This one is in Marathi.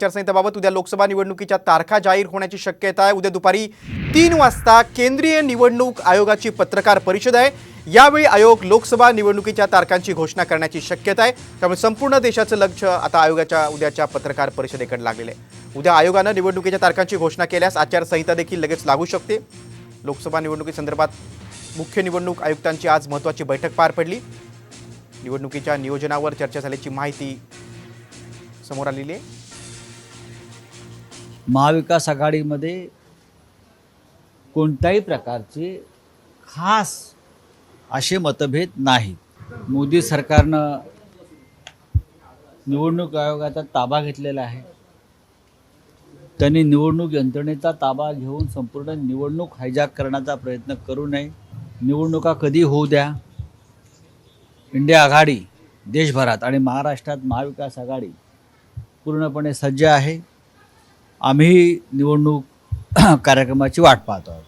आचारसंहितेबाबत उद्या लोकसभा निवडणुकीच्या तारखा जाहीर होण्याची शक्यता आहे. उद्या दुपारी तीन वाजता केंद्रीय निवडणूक आयोगाची पत्रकार परिषद आहे. यावेळी आयोग लोकसभा निवडणुकीच्या तारखांची घोषणा करण्याची शक्यता आहे. त्यामुळे संपूर्ण देशाचं लक्ष आता आयोगाच्या उद्याच्या पत्रकार परिषदेकडे लागलेलं आहे. उद्या आयोगानं निवडणुकीच्या तारखांची घोषणा केल्यास आचारसंहिता देखील लगेच लागू शकते. लोकसभा निवडणुकीसंदर्भात मुख्य निवडणूक आयुक्तांची आज महत्त्वाची बैठक पार पडली. निवडणुकीच्या नियोजनावर चर्चा झाल्याची माहिती समोर आलेली आहे. महाविकास आघाडीमध्ये कोणत्याही प्रकारचे खास असे मतभेद नाहीत मोदी सरकारनं निवडणूक आयोगाचा ताबा घेतलेला आहे. त्यांनी निवडणूक यंत्रणेचा ताबा घेऊन संपूर्ण निवडणूक हायजॅक करण्याचा प्रयत्न करू नये. निवडणुका कधी होऊ द्या? इंडिया आघाडी देशभरात आणि महाराष्ट्रात महाविकास आघाडी पूर्णपणे सज्ज आहे. आम्ही निवडणूक कार्यक्रमाची वाट पाहतो आहोत.